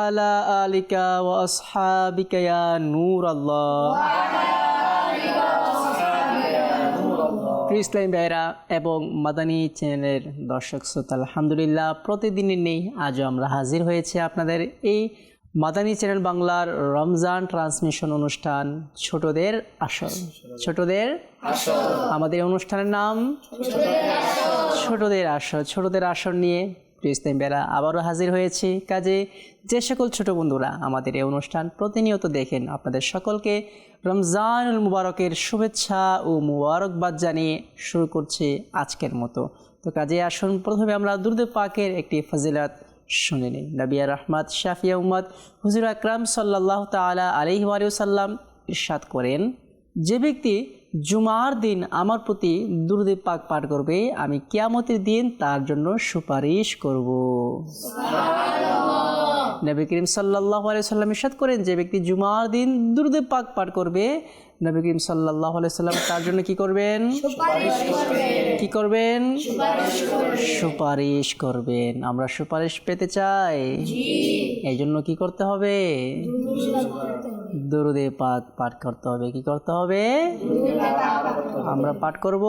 وعلى آلك وأصحابك يا نور الله ইসলাম ভাইরা এবং মাদানী চ্যানেলের দর্শক শ্রোতা আলহামদুলিল্লাহ প্রতিদিনই নেই আজও আমরা হাজির হয়েছে আপনাদের এই মাদানী চ্যানেল বাংলার রমজান ট্রান্সমিশন অনুষ্ঠান ছোটদের আসর ছোটদের আমাদের অনুষ্ঠানের নাম ছোটদের আসর ছোটদের আসর নিয়ে প্রিয় বেরা আবারও হাজির হয়েছি। কাজে যে সকল ছোট বন্ধুরা আমাদের এই অনুষ্ঠান প্রতিনিয়ত দেখেন, আপনাদের সকলকে রমজানুল মুবারকের শুভেচ্ছা ও মুবারকবাদ জানিয়ে শুরু করছি আজকের মতো। তো কাজে আসুন, প্রথমে আমরা দুর্দ পাকের একটি ফজিলাত শুনে নিই। নবিয়া রহমত শাফিয়া উম্মদ হুজুর আকরাম সাল্লাহ তালা আলহি সাল্লাম ইরশাদ করেন, যে ব্যক্তি জুমার দিন আমার প্রতি দুরুদে পাক পাঠ করবে। আমি কিয়ামতের দিন তার জন্য সুপারিশ করব। নবী করিম সাল্লাহ আলিয়া সাল্লাম ইসাদ করেন যে ব্যক্তি জুমার দিন দুরুদে পাক পাঠ করবে নবী করিম সাল্লাহ সাল্লাম তার জন্য কি করবেন? কি করবেন? সুপারিশ করবেন। আমরা সুপারিশ পেতে চাই। এই জন্য কি করতে হবে? দরুদে পাক পাঠ করতে হবে। কি করতে হবে? আমরা পাঠ করব?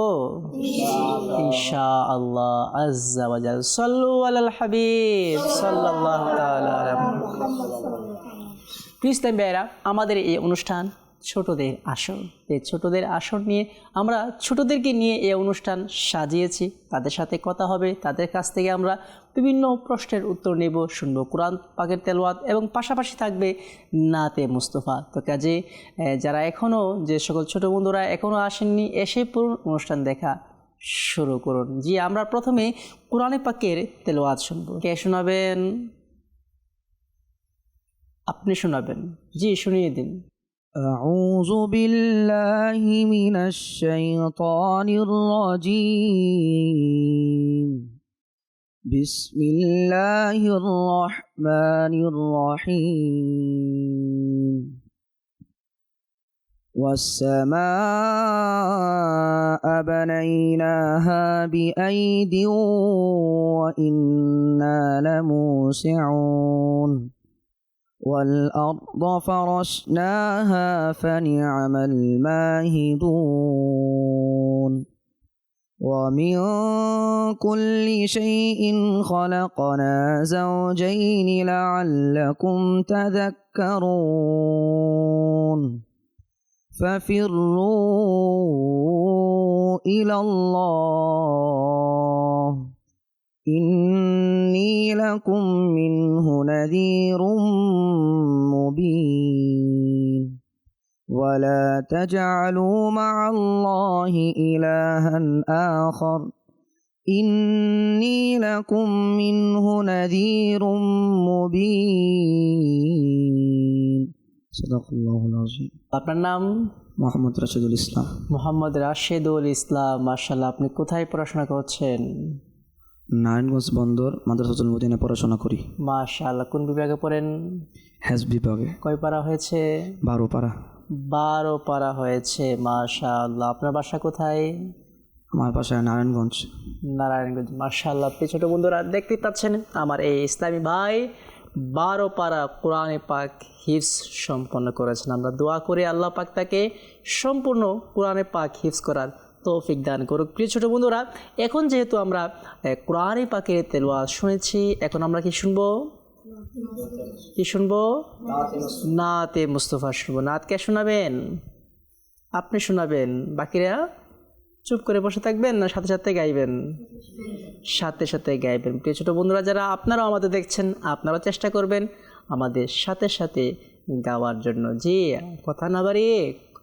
ইনশা আল্লাহ আজ্জা ওয়াজাল সাল্লু আলাল হাবিব। সাল্লাল্লাহু তাআলা আলা ক্রিস্তান ভাইয়েরা আমাদের এই অনুষ্ঠান ছোটদের আসর। এই ছোটদের আসর নিয়ে আমরা ছোটদেরকে নিয়ে এই অনুষ্ঠান সাজিয়েছি। তাদের সাথে কথা হবে। তাদের কাছ থেকে আমরা বিভিন্ন প্রশ্নের উত্তর নেব। শুনব কোরআন, পাকের তেলওয়াত এবং পাশাপাশি থাকবে নাতে মুস্তফা। তো কাজে যারা এখনও যে সকল ছোট বন্ধুরা এখনও আসেননি, এসে পুরো অনুষ্ঠান দেখা শুরু করুন। জি, আমরা প্রথমে কোরআনে পাকের তেলোয়াত শুনব। কে শোনাবেন? আপনি শোনাবেন। জি, শুনিয়ে দিন। أعوذ بالله من الشيطان الرجيم. بسم الله الرحمن الرحيم. والسماء بنيناها بأيد وإنا لموسعون. والأرض فرشناها فنعم الماهدون ومن كل شيء خلقنا زوجين لعلكم تذكرون ففروا إلى الله لكم منه نذير مبين ولا تجعلوا مع الله إلها آخر إني لكم منه نذير مبين صدق الله العظيم আপনার নাম মোহাম্মদ রাশিদুল ইসলাম মোহাম্মদ রাশেদুল ইসলাম মার্শাল্লাহ আপনি কোথায় পড়াশোনা করছেন নারায়ণগঞ্জ বন্দর মাদ্রাসাতুল মদিনে পড়াশোনা করি। মাশাল্লাহ কোন বিভাগে পড়েন? হ্যাজ বিভাগে। কয় পারা হয়েছে? বারো পাড়া। বারো পারা হয়েছে মাশাল্লাহ আপনার বাসা কোথায়? আমার বাসায় নারায়ণগঞ্জ। নারায়ণগঞ্জ মার্শাল্লাহ আপনি ছোটো বন্ধুরা দেখতে পাচ্ছেন আমার এই ইসলামী ভাই বারো পারা কোরআনে পাক হিফস সম্পন্ন করেছেন। আমরা দোয়া করি আল্লাহ পাক তাকে সম্পূর্ণ কোরআনে পাক হিফস করার তৌফিক দান করুক। প্রিয় ছোটো বন্ধুরা, এখন যেহেতু আমরা কোরআনে পাকের তেলোয়াজ শুনেছি, এখন আমরা কি শুনব? কি শুনব? নাতে মুস্তফা শুনব। নাত কে শোনাবেন? আপনি শোনাবেন। বাকিরা চুপ করে বসে থাকবেন না সাথে সাথে গাইবেন? সাথে সাথে গাইবেন। প্রিয় ছোটো বন্ধুরা, যারা আপনারাও আমাদের দেখছেন, আপনারাও চেষ্টা করবেন আমাদের সাথে সাথে গাওয়ার জন্য। জি, কথা না বাড়িয়ে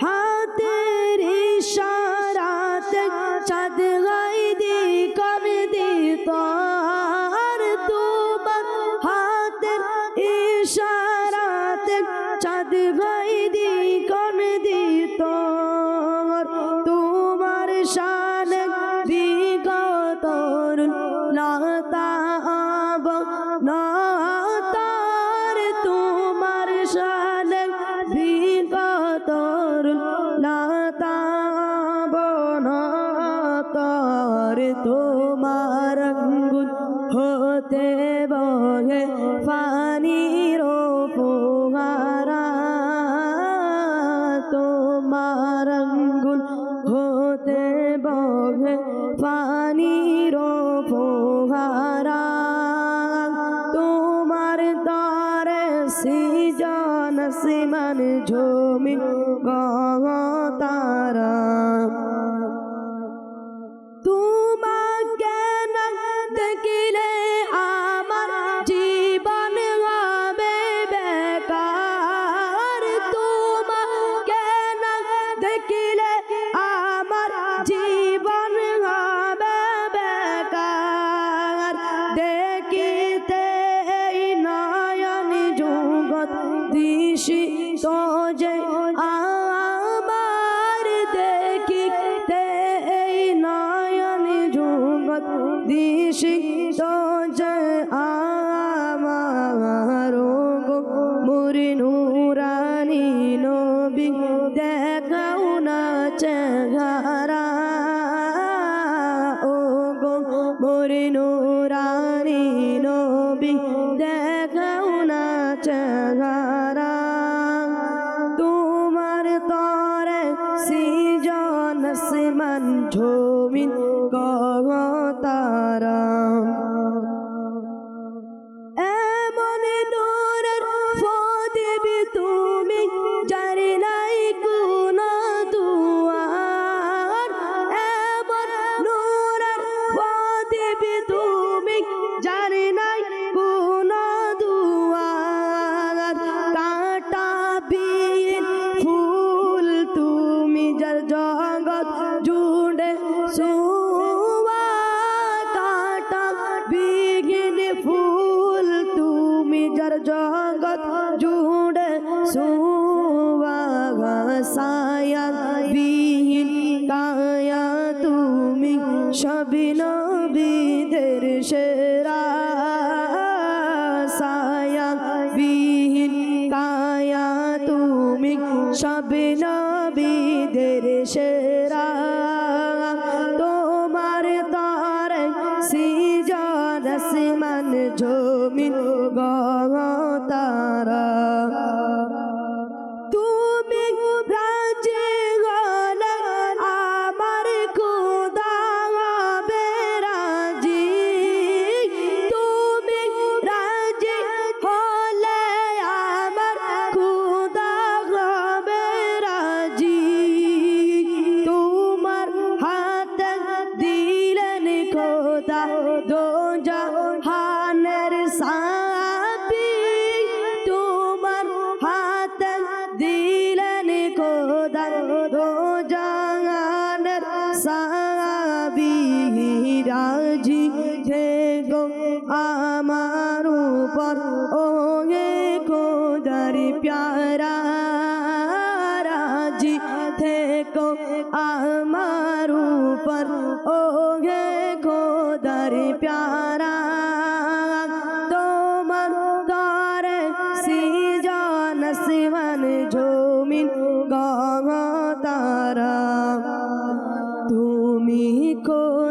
হাতে আসমান ঝোমি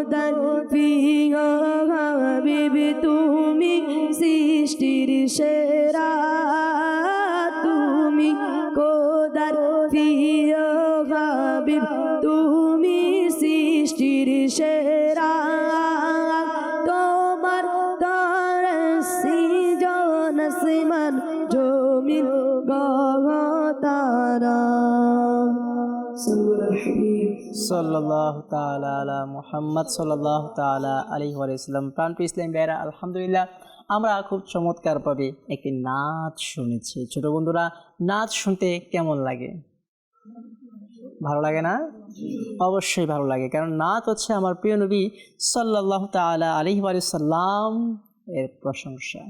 কোদার প্রিয় হাবিবি তুমি সৃষ্টির সেরা সাল্লাহ তালা মুহাম্মদ সাল্লাহ ইসলাম প্রাণপ্রিয় আলহামদুলিল্লাহ, আমরা খুব চমৎকারভাবে একটি নাচ শুনেছি। ছোট বন্ধুরা, নাচ শুনতে কেমন লাগে? ভালো লাগে না? অবশ্যই ভালো লাগে, কারণ নাচ হচ্ছে আমার প্রিয় নবী সাল্লাহ তালা আলী সাল্লাম এর প্রশংসা।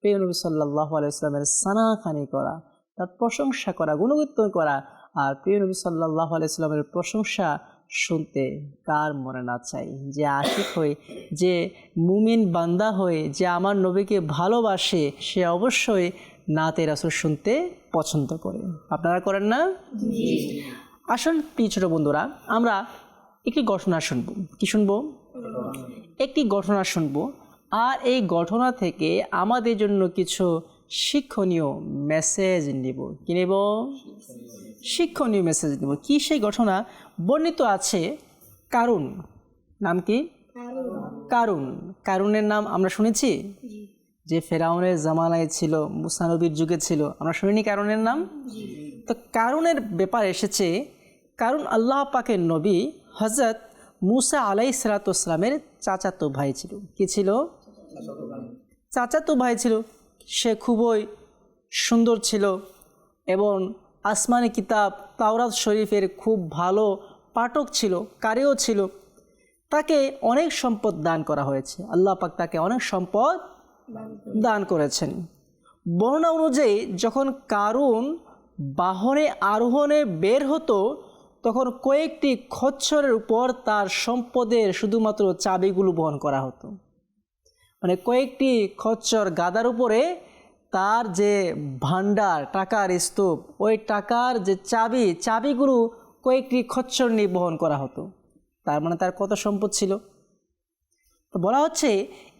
প্রিয় নবী সাল্লাহ আলাইসলামের সানাখানি করা, তার প্রশংসা করা গুণগীত করা, আর প্রিয় নবী সাল্লাহ আলাইস্লামের প্রশংসা শুনতে কার মনে না চাই। যে আশিক হয়ে যে মুমিন বান্দা হয়ে যে আমার নবীকে ভালোবাসে সে অবশ্যই নাতে রাসুল শুনতে পছন্দ করে। আপনারা করেন না? আসল প্রিয় ছোট বন্ধুরা আমরা একটি ঘটনা শুনব। কি শুনব? একটি ঘটনা শুনব। আর এই ঘটনা থেকে আমাদের জন্য কিছু শিক্ষণীয় মেসেজ নিব। কি নেব? শিক্ষণীয় মেসেজ নেব। কি সেই ঘটনা? বর্ণিত আছে কারণ নাম কি? কারণ কারণের নাম আমরা শুনেছি? যে ফেরাউনের জামানায় ছিল মুসানবীর যুগে ছিল। আমরা শুনিনি কারণের নাম? তো কারণের ব্যাপার এসেছে কারণ আল্লাহ পাকের নবী হজরত মুসা আলাই সালাতামের চাচাতো ভাই ছিল। কি ছিল? চাচাতো ভাই ছিল। সে খুবই সুন্দর ছিল এবং আসমানি কিতাব তাওরাত শরীফের খুব ভালো পাঠক ছিল, কারেও ছিল। তাকে অনেক সম্পদ দান করা হয়েছে। আল্লাহ পাক তাকে অনেক সম্পদ দান করেছেন। বর্ণনা অনুযায়ী, যখন কারুন বাহনে আরোহণে বের হতো, তখন কয়েকটি খচ্ছরের উপর তার সম্পদের শুধুমাত্র চাবিগুলো বহন করা হতো। মানে কয়েকটি খচ্ছর গাদার উপরে তার যে ভান্ডার টাকার স্তূপ, ওই টাকার যে চাবি, চাবিগুলো কয়েকটি খচ্চর নিয়ে বহন করা হতো। তার মানে তার কত সম্পদ ছিল? তো বলা হচ্ছে,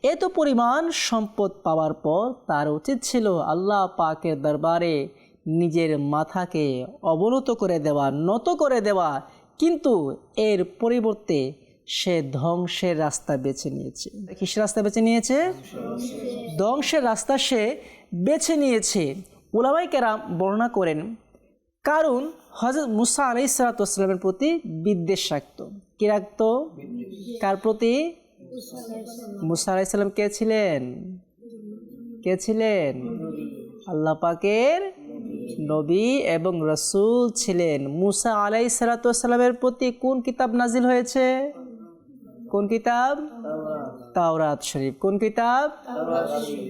এত পরিমাণ সম্পদ পাওয়ার পর তার উচিত ছিল আল্লাহ পাকের দরবারে নিজের মাথাকে অবনত করে দেওয়া, নত করে দেওয়া। কিন্তু এর পরিবর্তে সে ধ্বংসের রাস্তা বেছে নিয়েছে। কিসের রাস্তা বেছে নিয়েছে? ধ্বংসের রাস্তা সে বেছে নিয়েছে। উলামাই কেরাম বর্ণনা করেন, কারণ হজরত মুসা আলাই সালাতামের প্রতি বিদ্বেষ রাখত। কি রাখত? কার প্রতি? মুসা আলাইসাল্লাম কে ছিলেন? কে ছিলেন? আল্লাহ পাকের নবী এবং রসুল ছিলেন। মুসা আলাই সালাতামের প্রতি কোন কিতাব নাজিল হয়েছে? কোন কিতাব? তাওরাত শরীফ। কোন কিতাব?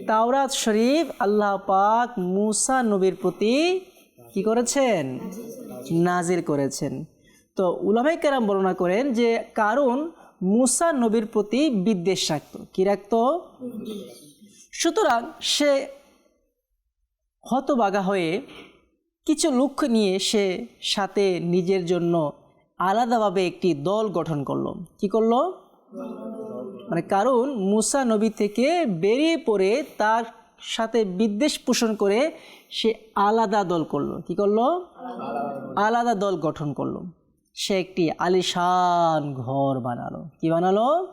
তাওরাত শরীফ। আল্লাহ পাক মুসা নবীর প্রতি কি করেছেন? নাজির করেছেন। তো উলামাই কেরাম বর্ণনা করেন যে, কারণ মুসা নবীর প্রতি বিদ্বেষ রাখত। কি রাখত? সুতরাং সে হতবাগা হয়ে কিছু লক্ষ্য নিয়ে সে সাথে নিজের জন্য আলাদাভাবে একটি দল গঠন করল। কি করল? মানে কারণ মুসা নবী থেকে বেরিয়ে পড়ে তার সাথে বিদ্বেষ পোষণ করে সে আলাদা দল করল। কি করল? আলাদা দল গঠন করল। সে একটি আলিশান ঘর বানালো। কি বানালো?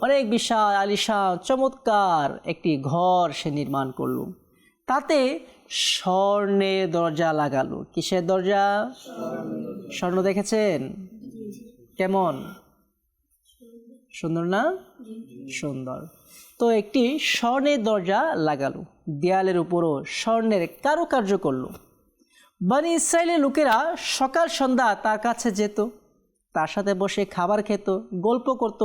অনেক বিশাল আলিশান, চমৎকার একটি ঘর সে নির্মাণ করল। তাতে স্বর্ণের দরজা লাগালো। কিসের দরজা? স্বর্ণ দেখেছেন? কেমন? সুন্দর না? সুন্দর। তো একটি স্বর্ণের দরজা লাগালো। দেয়ালের উপরও স্বর্ণের কারুকার্য করল। বানি ইসরায়েলের লোকেরা সকাল সন্ধ্যা তার কাছে যেত। তার সাথে বসে খাবার খেত গল্প করত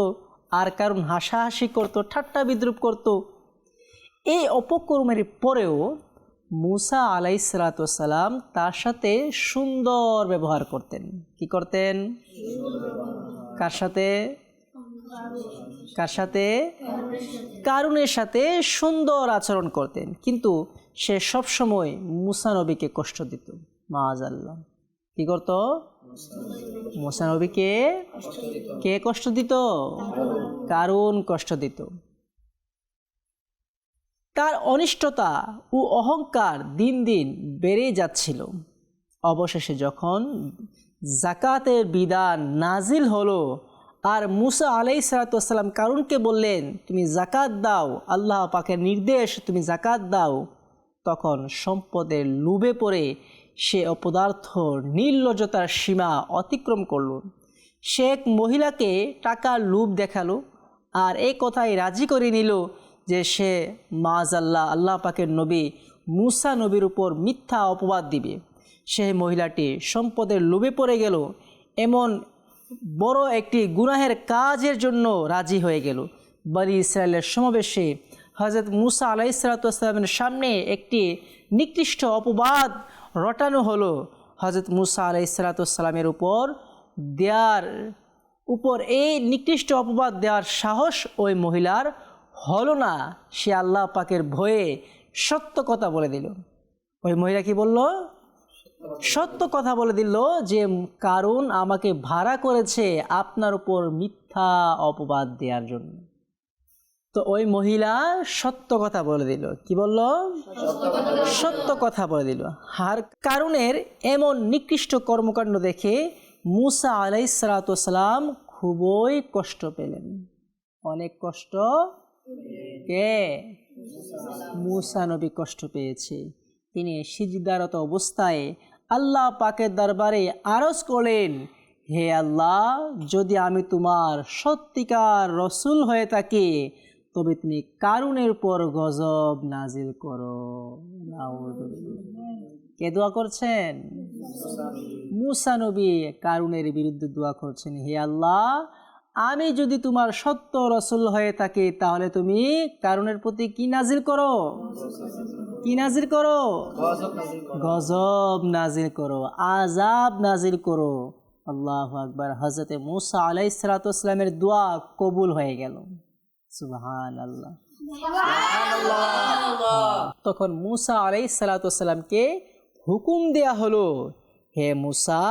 আর কারণ হাসাহাসি করত ঠাট্টা বিদ্রুপ করত। এই অপকর্মের পরেও মুসা আলাই সালাতাম তার সাথে সুন্দর ব্যবহার করতেন। কি করতেন? কার সাথে? কার সাথে? কারুনের সাথে সুন্দর আচরণ করতেন, কিন্তু সে সবসময় মুসা নবীকে কষ্ট দিত। মাজাল্লাহ কি করত? মুসা নবীকে কে কষ্ট দিত? কারুন কষ্ট দিত। তার অনিষ্টতা ও অহংকার দিন দিন বেড়ে যাচ্ছিল। অবশেষে যখন জাকাতের বিধান নাজিল হলো আর মুসা আলাই সালাতাম কারুনকে বললেন, তুমি জাকাত দাও, আল্লাহ পাকের নির্দেশ, তুমি জাকাত দাও। তখন সম্পদের লোভে পড়ে সে অপদার্থ নির্লজ্জতার সীমা অতিক্রম করল। সে এক মহিলাকে টাকার লোভ দেখাল আর এই কথাই রাজি করে নিল যে সে মাজ আল্লাহ আল্লাহ পাকের নবী মুসা নবীর উপর মিথ্যা অপবাদ দিবে। সে মহিলাটি সম্পদের লোভে পড়ে গেল। এমন বড় একটি গুনাহের কাজের জন্য রাজি হয়ে গেল। বাড়ি ইসরায়েলের সমাবেশে হজরত মুসা আলাইসালামের সামনে একটি নিকৃষ্ট অপবাদ রটানো হলো হজরত মুসা আলাইসালাতামের উপর। দেয়ার উপর এই নিকৃষ্ট অপবাদ দেওয়ার সাহস ওই মহিলার হলো না। সে আল্লাহ পাকের ভয়ে সত্য কথা বলে দিল। ওই মহিলা কি বলল? সত্য কথা বলে দিল যে কারণ আমাকে ভাড়া করেছে আপনার উপর মিথ্যা অপবাদ দেওয়ার জন্য। তো ওই মহিলা সত্য কথা বলে দিল। কি বলল? সত্য কথা বলে দিল। আর কারণের এমন নিকৃষ্ট কর্মকাণ্ড দেখে মুসা আলাই সালাতাম খুবই কষ্ট পেলেন। অনেক কষ্ট কে? মুসা নবী কষ্ট পেয়েছে। তিনি সিজদারত অবস্থায় আল্লাহ পাকের দরবারে আরজ করলেন, হে আল্লাহ, যদি আমি তোমার সত্যিকার রসুল হয়ে থাকি, তবে তুমি কারুনের উপর গজব নাজিল করো। কে দোয়া করছেন? মুসা নবী কারুনের বিরুদ্ধে দোয়া করছেন, হে আল্লাহ, আমি যদি তোমার সত্য রসুল হয়ে থাকি, তাহলে তুমি কারুনের প্রতি কি নাজিল করো? কি নাজির করো? গজব নাজির করো আজাব নাজির করো। আল্লাহ আকবার হজরতে মুসা আলাই সালাতামের দোয়া কবুল হয়ে গেল। সুবহান আল্লাহ তখন মুসা আলাই সালাতামকে হুকুম দেয়া হলো হে মুসা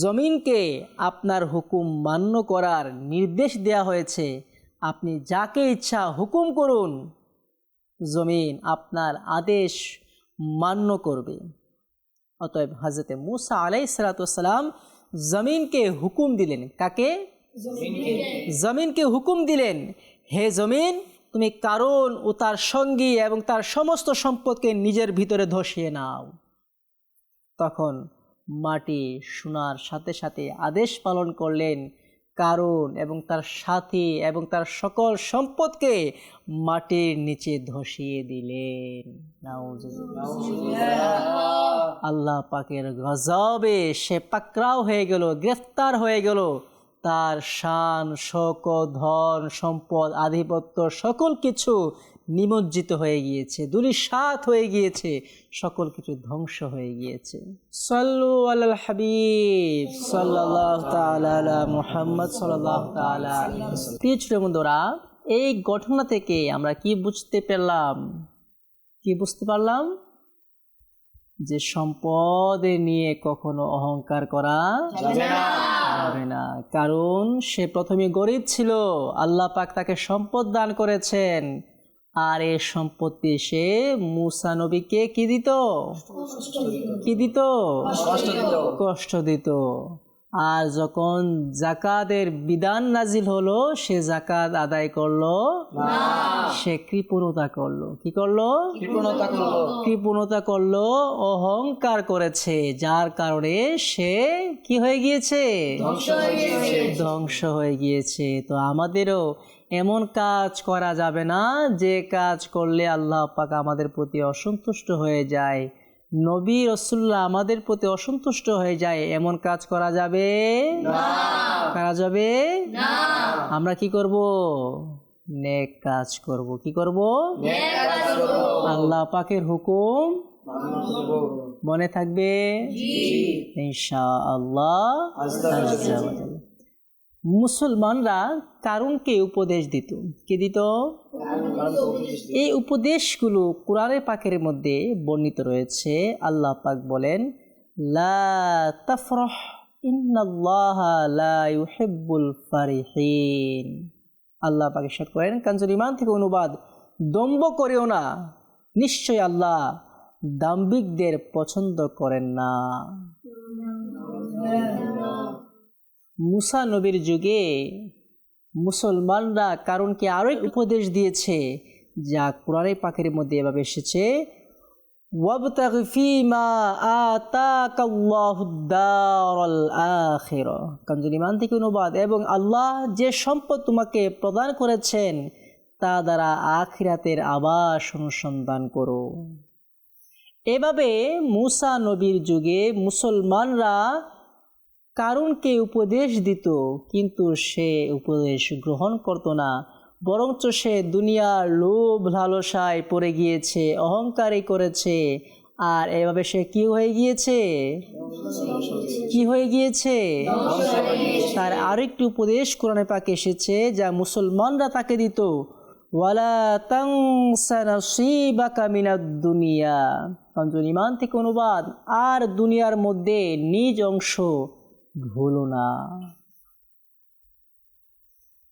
জমিনকে আপনার হুকুম মান্য করার নির্দেশ দেয়া হয়েছে। আপনি যাকে ইচ্ছা হুকুম করুন জমিন আপনার আদেশ মান্য করবে। অতএব হজরতে মুসা আলাই সালাতাম জমিনকে হুকুম দিলেন। কাকে? জমিনকে। হুকুম দিলেন হে জমিন তুমি কারণ ও তার সঙ্গী এবং তার সমস্ত সম্পদকে নিজের ভিতরে ধসিয়ে নাও। তখন মাটি শোনার সাথে সাথে আদেশ পালন করলেন কারণ এবং তার সাথী এবং তার সকল সম্পদকে মাটির নিচে ধসিয়ে দিলেন। আল্লাহ পাকের গজবে, সে পাকরাও হয়ে গেল, গ্রেফতার হয়ে গেল। তার শান, শক, ধন, সম্পদ, আধিপত্য, সকল কিছু নিমজ্জিত হয়ে গিয়েছে দুলিশাত হয়ে গিয়েছে সকল কিছু ধ্বংস হয়ে গিয়েছে। সাল্লু আল হাবিব সাল্লাহ তালা মুহাম্মদ সাল্লাহ তালা প্রিয় ছোট বন্ধুরা এই ঘটনা থেকে আমরা কি বুঝতে পারলাম কি বুঝতে পারলাম? যে সম্পদ নিয়ে কখনো অহংকার করা যাবে না। কারণ সে প্রথমে গরিব ছিল আল্লাহ পাক তাকে সম্পদ দান করেছেন। আর এই সম্পত্তি সে মুসা নবীকে কি দিত? কি দিত? কষ্ট দিত। আর যখন জাকাতের বিধান নাজিল হলো সে জাকাত আদায় করল। সে কৃপণতা করল। কি করল? কৃপণতা করল। অহংকার করেছে যার কারণে সে কি হয়ে গিয়েছে। ধ্বংস হয়ে গিয়েছে। তো আমাদেরও এমন কাজ করা যাবে না যে কাজ করলে আল্লাহ পাক আমাদের প্রতি অসন্তুষ্ট হয়ে যায়। নবী রসুল্লাহ আমাদের প্রতি অসন্তুষ্ট হয়ে যায় এমন কাজ করা যাবে? করা যাবে? আমরা কি করব? নেক কাজ করব। কি করব? আল্লাহ পাকের হুকুম মনে থাকবে? ইনশা আল্লাহ মুসলমানরা কারণকে উপদেশ দিত? কে দিত? এই উপদেশগুলো কোরআনে পাকের মধ্যে বর্ণিত রয়েছে। আল্লাহ পাক বলেন, লা আল্লাহ পাক ইরশাদ করেন কাঞ্জুল ইমান থেকে অনুবাদ দম্ব করেও না। নিশ্চয় আল্লাহ দাম্ভিকদের পছন্দ করেন না। মুসা নবীর যুগে মুসলমানরা কারণকে আরও উপদেশ দিয়েছে, যা কোরআনে পাখির মধ্যে এভাবে এসেছে ইমান থেকে অনুবাদ এবং আল্লাহ যে সম্পদ তোমাকে প্রদান করেছেন, তা দ্বারা আখিরাতের আবাস অনুসন্ধান করো। এভাবে মুসা নবীর যুগে মুসলমানরা কারণকে উপদেশ দিত, কিন্তু সে উপদেশ গ্রহণ করত না। বরঞ্চ সে দুনিয়ার লোভ লালসায় পড়ে গিয়েছে অহংকারই করেছে। আর এভাবে সে কি হয়ে গিয়েছে? কি হয়ে গিয়েছে? তার আরেকটি উপদেশ কোরআনে পাকে এসেছে, যা মুসলমানরা তাকে দিত। ওয়ালা দুনিয়া। ইমান থেকে অনুবাদ, আর দুনিয়ার মধ্যে নিজ অংশ ভুলো না।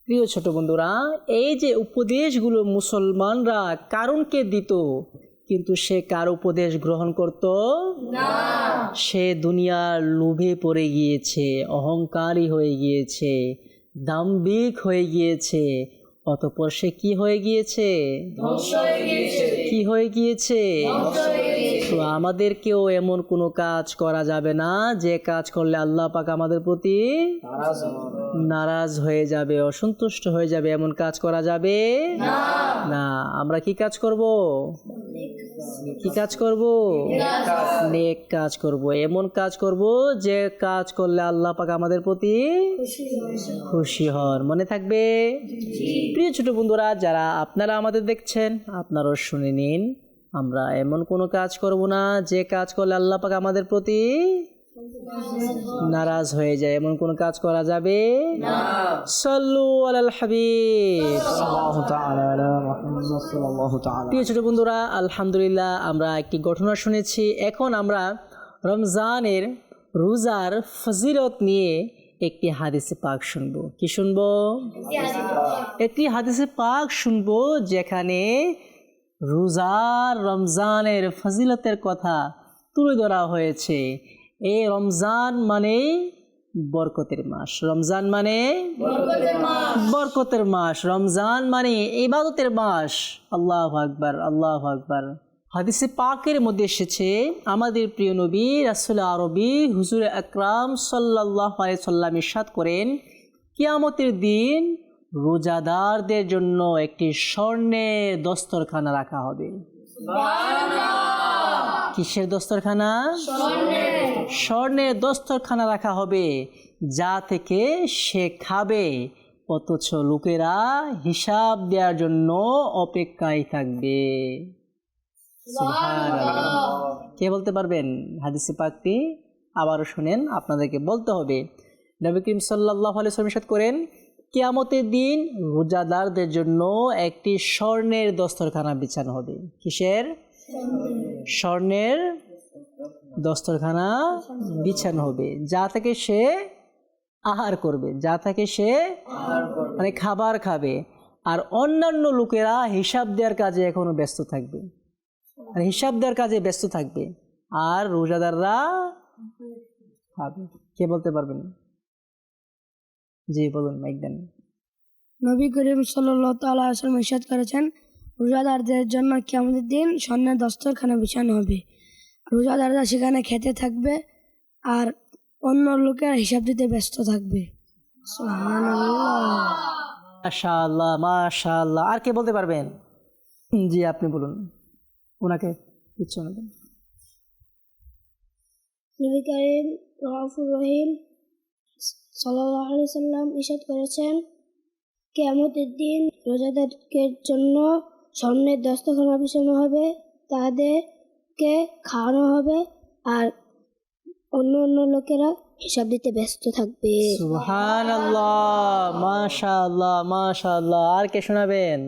প্রিয় ছোট বন্ধুরা এই যে উপদেশগুলো মুসলমানরা কারণকে দিত কিন্তু সে কার উপদেশ গ্রহণ করত? সে দুনিয়ার লোভে পড়ে গিয়েছে অহংকারী হয়ে গিয়েছে দাম্ভিক হয়ে গিয়েছে। অতপর সে কি হয়ে গিয়েছে? কি হয়ে গিয়েছে? তো আমাদেরকেও এমন কোনো কাজ করা যাবে না যে কাজ করলে আল্লাহ পাক আমাদের প্রতি নারাজ হয়ে যাবে অসন্তুষ্ট হয়ে যাবে। এমন কাজ করা যাবে? না। আমরা কি কাজ করব? কি কাজ করব? নেক কাজ। করব। এমন কাজ করব যে কাজ করলে আল্লাহ পাক আমাদের প্রতি খুশি হন। মনে থাকবে? প্রিয় ছোট বন্ধুরা যারা আপনারা আমাদের দেখছেন আপনারাও শুনে নিন। আমরা এমন কোনো কাজ করব না যে কাজ করলে আল্লাহ পাক আমাদের প্রতি নারাজ হয়ে যায়। এমন কোন কাজ করা যাবে? প্রিয় ছোট বন্ধুরা আলহামদুলিল্লাহ আমরা একটি ঘটনা শুনেছি। এখন আমরা রমজানের রোজার ফজিলত নিয়ে একটি হাদিসে পাক শুনব। কি শুনব? একটি হাদিসে পাক শুনব যেখানে রোজার রমজানের ফজিলতের কথা তুলে ধরা হয়েছে। এই রমজান মানে বরকতের মাস। রমজান মানে বরকতের মাস। রমজান মানে ইবাদতের মাস। আল্লাহ আকবার আল্লাহ আকবার। হাদিসে পাকের মধ্যে এসেছে আমাদের প্রিয় নবী রাসুল আরবি হুজুর আকরাম সাল্লাহ সাল্লাম ইসাদ করেন কিয়ামতের দিন রোজাদারদের জন্য একটি স্বর্ণের দস্তরখানা রাখা হবে। কিসের দস্তরখানা? স্বর্ণের দস্তরখানা রাখা হবে যা থেকে সে খাবে, অথচ লোকেরা হিসাব দেওয়ার জন্য অপেক্ষায় থাকবে। কে বলতে পারবেন? হাদিসে পাকটি। আবারও শুনেন, আপনাদেরকে বলতে হবে। নবী করিম সাল্লাহ আলিয়াত করেন কিয়ামতের দিন রোজাদারদের জন্য একটি স্বর্ণের দস্তরখানা বিছানো হবে। কিসের? স্বর্ণের দস্তরখানা বিছানো হবে। যা থেকে সে আহার করবে, যা থেকে সে মানে খাবার খাবে। আর অন্যান্য লোকেরা হিসাব দেওয়ার কাজে এখনও ব্যস্ত থাকবে। আর হিসাব দেওয়ার কাজে ব্যস্ত থাকবে। আর রোজাদাররা খাবে। কে বলতে পারবেন জি বলুন মাইক দেন। নবী করিম সাল্লাহ তাল্লাহ আসলাম ইরশাদ করেছেন রোজাদারদের জন্য কেমন দিন স্বর্ণের দস্তরখানা বিছানো হবে। রোজাদাররা সেখানে খেতে থাকবে আর অন্য লোকের হিসাব দিতে ব্যস্ত থাকবে। সুবহানাল্লাহ। মাশাআল্লাহ মাশাআল্লাহ। আর কে বলতে পারবেন? জি আপনি বলুন। ওনাকে ইচ্ছা নেবেন নবী করিম রহিম সাল্লাহ সাল্লাম ইরশাদ করেছেন কেয়ামতের দিন রোজাদারদের জন্য স্বর্ণের দস্তখানা বিছানো হবে তাদেরকে খাওয়ানো হবে আর অন্য অন্য লোকেরা হিসাব দিতে ব্যস্ত থাকবে। সুবহানাল্লাহ মাশাআল্লাহ মাশাআল্লাহ আর কে শোনাবেন?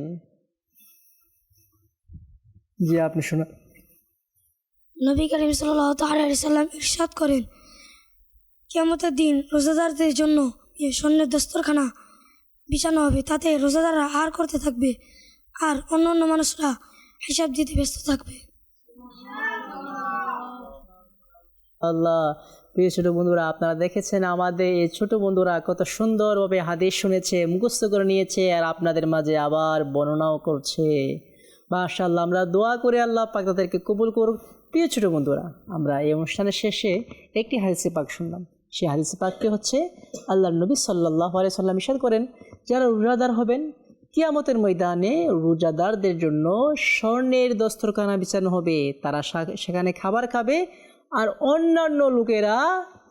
জি আপনি শোনা নবী করিম সাল্লাহ সাল্লাম ইরশাদ করেন কেয়ামতের দিন রোজাদারদের জন্য স্বর্ণের দস্তরখানা বিছানো হবে। তাতে রোজাদাররা আর করতে থাকবে আর অন্য অন্য মানুষরা হিসাব দিতে ব্যস্ত থাকবে। আল্লাহ, প্রিয় ছোট বন্ধুরা, আপনারা দেখেছেন আমাদের এই ছোট বন্ধুরা কত সুন্দরভাবে হাদিস শুনেছে, মুখস্থ করে নিয়েছে আর আপনাদের মাঝে আবার বর্ণনাও করছে। মাশাআল্লাহ, আমরা দোয়া করে আল্লাহ পাক তাদেরকে কবুল করুক। প্রিয় ছোট বন্ধুরা, আমরা এই অনুষ্ঠানের শেষে একটি হাদিসে পাক শুনলাম। সেই হাদিস পাককে হচ্ছে? আল্লাহ নবী সাল্লাহ আলাই সাল্লাম ইশাদ করেন, যারা রোজাদার হবেন, কিয়ামতের ময়দানে রোজাদারদের জন্য স্বর্ণের দস্তরখানা বিছানো হবে। তারা সেখানে খাবার খাবে আর অন্যান্য লোকেরা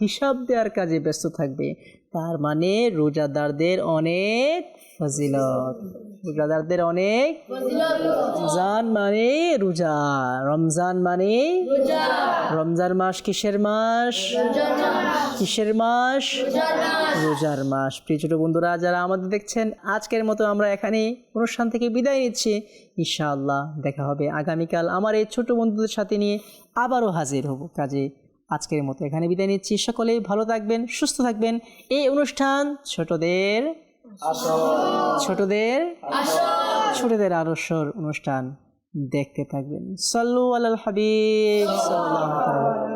হিসাব দেওয়ার কাজে ব্যস্ত থাকবে। তার মানে রোজাদারদের অনেক ফজিলত। রোজাদারদের অনেক রমজান মানে রোজা। রমজান মানে রমজান মাস কিসের মাস? কিসের মাস? রোজার মাস। প্রিয় ছোট বন্ধুরা, যারা আমাদের দেখছেন, আজকের মতো আমরা এখানে অনুষ্ঠান থেকে বিদায় নিচ্ছি। ইনশাআল্লাহ দেখা হবে আগামীকাল আমার এই ছোট বন্ধুদের সাথে নিয়ে আবারও হাজির হব। কাজে আজকের মতো এখানে বিদায় নিচ্ছি। সকলেই ভালো থাকবেন, সুস্থ থাকবেন। এই অনুষ্ঠান ছোটদের ছোটদের ছোটদের আরস্বর অনুষ্ঠান দেখতে থাকবেন। সাল্লু আল হাবিব।